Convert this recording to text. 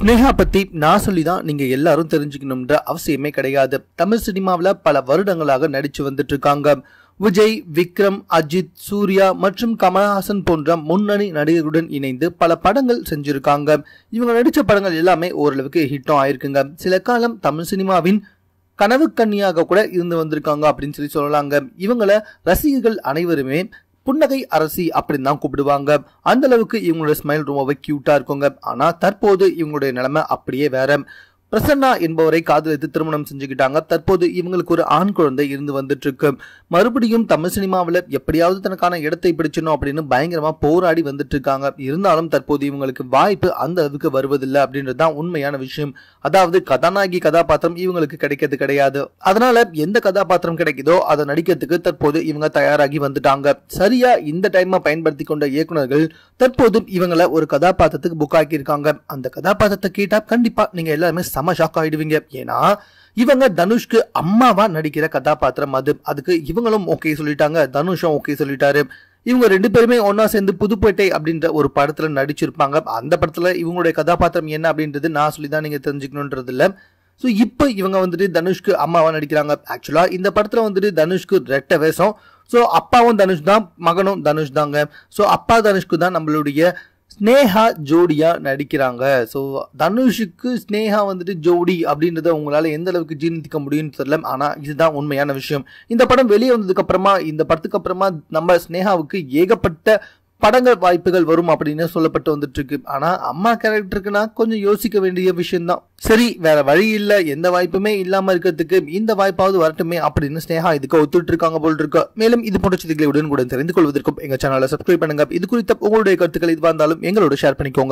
ஸ்னேகா பத்தி நான் சொல்லி தான் நீங்க எல்லாரும் தெரிஞ்சுக்கணும்ன்ற அவசியமே கிடையாது. தமிழ் சினிமாவில் பல வருடங்களாக நடிச்சு வந்துட்டு இருக்காங்க விஜய் விக்ரம் அஜித் சூர்யா மற்றும் கமல்ஹாசன் போன்ற முன்னணி நடிகர்களுடன் இணைந்து பல படங்கள் செஞ்சிருக்காங்க. இவங்க நடித்த படங்கள் எல்லாமே ஓரளவுக்கு ஹிட்டும் ஆயிருக்குங்க. சில காலம் தமிழ் சினிமாவின் கனவு கன்னியாக கூட இருந்து வந்திருக்காங்க அப்படின்னு சொல்லி சொல்லலாங்க. இவங்கள ரசிகர்கள் அனைவருமே புன்னகை அரசி அப்படின்னு தான் கூப்பிடுவாங்க. அந்த அளவுக்கு இவங்களோட ஸ்மைல் ரொம்பவே கியூட்டா இருக்குங்க. ஆனா தற்போது இவங்களுடைய நிலைமை அப்படியே வேற. பிரசன்னா என்பவரை காதலித்து திருமணம் செஞ்சுக்கிட்டாங்க. தற்போது இவங்களுக்கு ஒரு ஆண் குழந்தை இருந்து வந்துட்டு இருக்கு மறுபடியும் தமிழ் சினிமாவில் எப்படியாவது தனக்கான இடத்தை பிடிச்சணும் அப்படின்னு பயங்கரமா போராடி வந்துட்டு இருக்காங்க இருந்தாலும் தற்போது இவங்களுக்கு வாய்ப்பு அந்த அளவுக்கு வருவதில்லை அப்படின்றது தான் உண்மையான விஷயம். அதாவது கதாநாயகி கதாபாத்திரம் இவங்களுக்கு கிடைக்கிறது கிடையாது. அதனால எந்த கதாபாத்திரம் கிடைக்குதோ அதை நடிக்கிறதுக்கு தற்போது இவங்க தயாராகி வந்துட்டாங்க. சரியா இந்த டைமை பயன்படுத்தி கொண்ட இயக்குனர்கள் தற்போது இவங்களை ஒரு கதாபாத்திரத்துக்கு புக் ஆக்கியிருக்காங்க. அந்த கதாபாத்திரத்தை கேட்டா கண்டிப்பா நீங்க எல்லாருமே செம ஷாக் ஆகிடுவீங்க ஏன்னா இவங்க தனுஷ்க்கு அம்மாவா நடிக்கிற கதாபாத்திரம் அது. அதுக்கு இவங்களும் ஓகே சொல்லிட்டாங்க. தனுஷும் ஓகே சொல்லிட்டாரு. இவங்க ரெண்டு பேருமே ஒன்றா சேர்ந்து புதுப்பேட்டை அப்படின்ற ஒரு படத்தில் நடிச்சிருப்பாங்க. அந்த படத்தில் இவங்களுடைய கதாபாத்திரம் என்ன அப்படின்றது நான் சொல்லி தான் நீங்கள் தெரிஞ்சுக்கணுன்றது இல்லை. ஸோ இப்போ இவங்க வந்துட்டு தனுஷ்க்கு அம்மாவாக நடிக்கிறாங்க. ஆக்சுவலாக இந்த படத்தில் வந்துட்டு தனுஷ்க்கு ரெட்ட வேஷம். ஸோ அப்பாவும் தனுஷ் தான் மகனும் தனுஷ் தாங்க. ஸோ அப்பா தனுஷ்க்கு தான் நம்மளுடைய ஸ்னேகா ஜோடியாக நடிக்கிறாங்க. ஸோ தனுஷுக்கு ஸ்னேகா வந்துட்டு ஜோடி அப்படின்றத உங்களால் எந்த அளவுக்கு ஜீர்ணிக்க முடியும்னு தெரியல. ஆனால் இதுதான் உண்மையான விஷயம். இந்த படம் வெளியே வந்ததுக்கப்புறமா இந்த படத்துக்கு அப்புறமா நம்ம ஸ்னேகாவுக்கு ஏகப்பட்ட படங்கள் வாய்ப்புகள் வரும் அப்படின்னு சொல்லப்பட்டு வந்துட்டு இருக்கு ஆனா அம்மா கேரக்டருக்குன்னா கொஞ்சம் யோசிக்க வேண்டிய விஷயம் தான் சரி வேற வழி இல்ல எந்த வாய்ப்புமே இல்லாம இருக்கிறதுக்கு இந்த வாய்ப்பாவது வரட்டுமே அப்படின்னு ஸ்னேகா இதுக்கு ஒத்துட்டு இருக்காங்க போல் இருக்கு மேலும் இது போன்ற செய்திகளை உடனுக்குடன் தெரிந்து கொள்வதற்கும் எங்க சேனலை சப்ஸ்கிரைப் பண்ணுங்க. இது குறித்த உங்களுடைய கருத்துக்கள் இதுவாக இருந்தாலும் எங்களோட ஷேர் பண்ணிக்கோங்க.